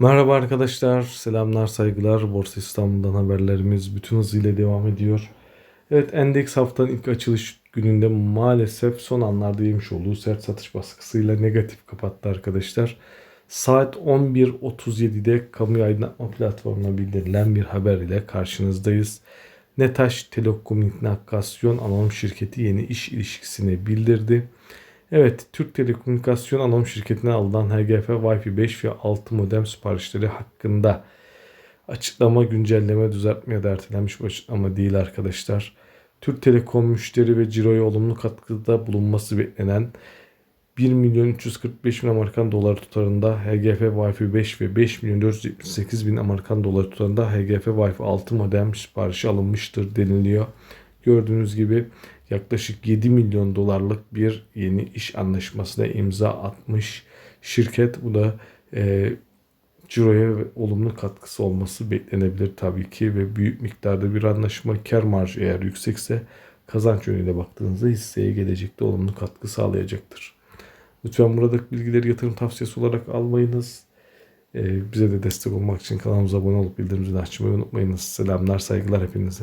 Merhaba arkadaşlar, selamlar, saygılar. Borsa İstanbul'dan haberlerimiz bütün hızıyla devam ediyor. Evet, endeks haftanın ilk açılış gününde maalesef son anlarda yemiş olduğu sert satış baskısıyla negatif kapattı arkadaşlar. Saat 11.37'de kamu aydınlatma platformuna bildirilen bir haber ile karşınızdayız. Netaş Telekomünikasyon Anonim Şirketi yeni iş ilişkisini bildirdi. Evet, Türk Telekomünikasyon Anonim Şirketi'ne alınan HGF Wi-Fi 5 ve 6 modem siparişleri hakkında açıklama, güncelleme, düzeltme ya da ertelenmiş bir açıklama değil arkadaşlar. Türk Telekom müşteri ve ciroya olumlu katkıda bulunması beklenen 1 milyon 345 bin Amerikan doları tutarında HGF Wi-Fi 5 ve 5 milyon 478 bin Amerikan doları tutarında HGF Wi-Fi 6 modem siparişi alınmıştır deniliyor. Gördüğünüz gibi yaklaşık 7 milyon dolarlık bir yeni iş anlaşmasına imza atmış şirket. Bu da e, ciroya olumlu katkısı olması beklenebilir tabii ki ve büyük miktarda bir anlaşma kar marjı eğer yüksekse kazanç yönüyle baktığınızda hisseye gelecekte olumlu katkı sağlayacaktır. Lütfen buradaki bilgileri yatırım tavsiyesi olarak almayınız. Ee, bize de destek olmak için kanalımıza abone olup bildirim zilini açmayı unutmayınız. Selamlar, saygılar hepinize.